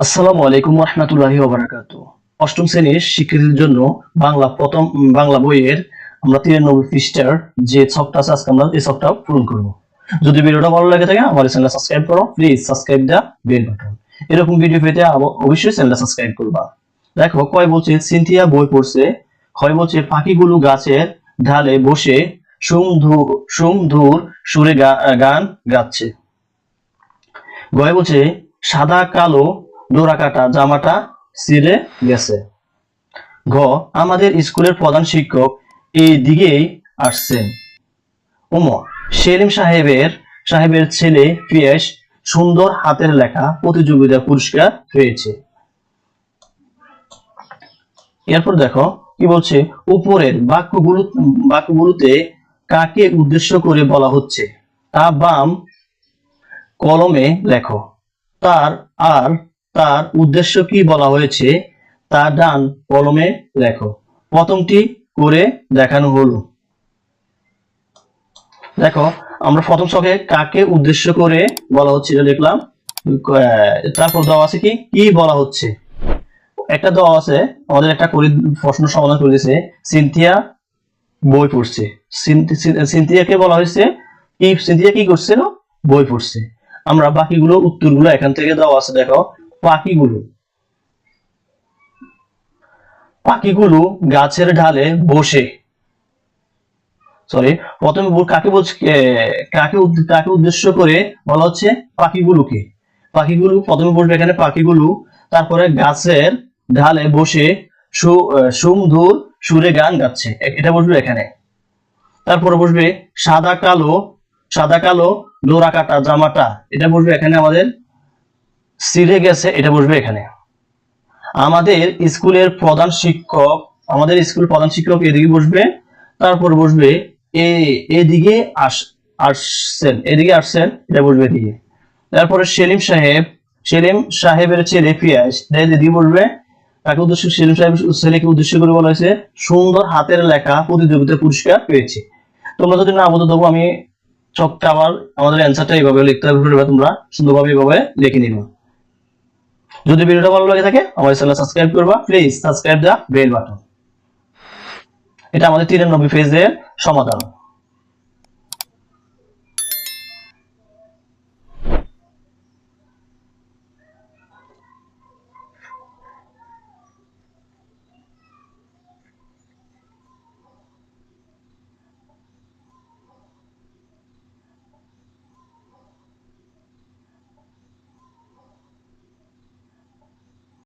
আসসালামু আলাইকুম রহমতুল্লাহি ওবারাকাতু অষ্টম শ্রেণির শিক্ষার্থীদের জন্য বাংলা প্রথম বাংলা বইয়ের আমরা তিরানব্বই পৃষ্ঠার যে ছকটা আছে, আজকে আমরা এই ছকটা পূরণ করব। যদি ভিডিওটা ভালো লাগে থাকে আমার চ্যানেল সাবস্ক্রাইব করো please subscribe the bell button এরকম ভিডিও পেতে অবশ্যই চ্যানেলটা সাবস্ক্রাইব করবা। দেখো, কয় বলছে, সিনথিয়া বই পড়ছে। ক্ষয় বলছে, পাখিগুলো গাছের ঢালে বসে সুমধুর সুমধুর সুরে গান গাচ্ছে। গয় বলছে, সাদা, কালো ডোরা কাটা জামাটা ছিঁড়ে গেছে। ঘ, আমাদের স্কুলের প্রধান শিক্ষক এই দিকেই আসছেন। উম সেলিম সাহেবের সাহেবের ছেলে পিয়েস সুন্দর হাতের লেখা প্রতিযোগিতা পুরস্কার পেয়েছে। এরপর দেখো, কি বলছে? উপরের বাক্যগুলো বাক্যগুলোতে কাকে উদ্দেশ্য করে বলা হচ্ছে? তা বাম কলমে লেখো। তার আর তার উদ্দেশ্য কি বলা হয়েছে, তা ডান কলমে লেখো। প্রথমটি করে দেখানো হলো। দেখো, আমরা প্রথম ছকে কাকে উদ্দেশ্য করে বলা হচ্ছে এটা দেখলাম। তারপর দেওয়া আছে কি কি বলা হচ্ছে? একটা দেওয়া আছে, আমাদের একটা প্রশ্ন সমাধান করে দিয়েছে, সিনথিয়া বই পড়ছে। সিন- সিন- সিনথিয়াকে বলা হয়েছে? কি সিনথিয়া কি করছিল? বই পড়ছে। আমরা বাকিগুলো উত্তরগুলো এখান থেকে দেওয়া আছে, দেখো। পাখিগুলো। পাখিগুলো গাছের ঢালে বসে। সরি প্রথমে কাকে বলছে কাকে কাকে উদ্দেশ্য করে বলা হচ্ছে পাখিগুলোকে? পাখিগুলো, প্রথমে বসবে এখানে পাখিগুলো, তারপরে গাছের ঢালে বসে সুমধুর সুরে গান গাচ্ছে। এটা বসবে এখানে। তারপরে বসবে সাদা কালো সাদা কালো ডোরা কাটা জামাটা। এটা বসবে এখানে আমাদের সিরে গেছে, এটা বসবে এখানে। আমাদের স্কুলের প্রধান শিক্ষক, আমাদের স্কুল প্রধান শিক্ষক এদিকে বসবে, তারপর বসবে এ, এদিকে আস, আসছেন, এদিকে আসছেন, এটা বসবে এদিকে। তারপরে সেলিম সাহেব, সেলিম সাহেবের ছেলে পিয়াস এদিকে বসবে। তাকে উদ্দেশ্য সেলিম সাহেব ছেলেকে উদ্দেশ্য করে বলা হয়েছে, সুন্দর হাতের লেখা প্রতিযোগিতা পুরস্কার পেয়েছে। তোমরা যদি না আবদ্ধ দেবো আমি চকটা আবার আমাদের অ্যান্সারটা এইভাবে লিখতে হবে, তোমরা সুন্দরভাবে এইভাবে লিখে নিবা। যদি ভিডিওটা ভালো লাগে থাকে আমার চ্যানেল সাবস্ক্রাইব করবা। Please subscribe the bell button. এটা আমাদের তিরানব্বই পেজের সমাধান।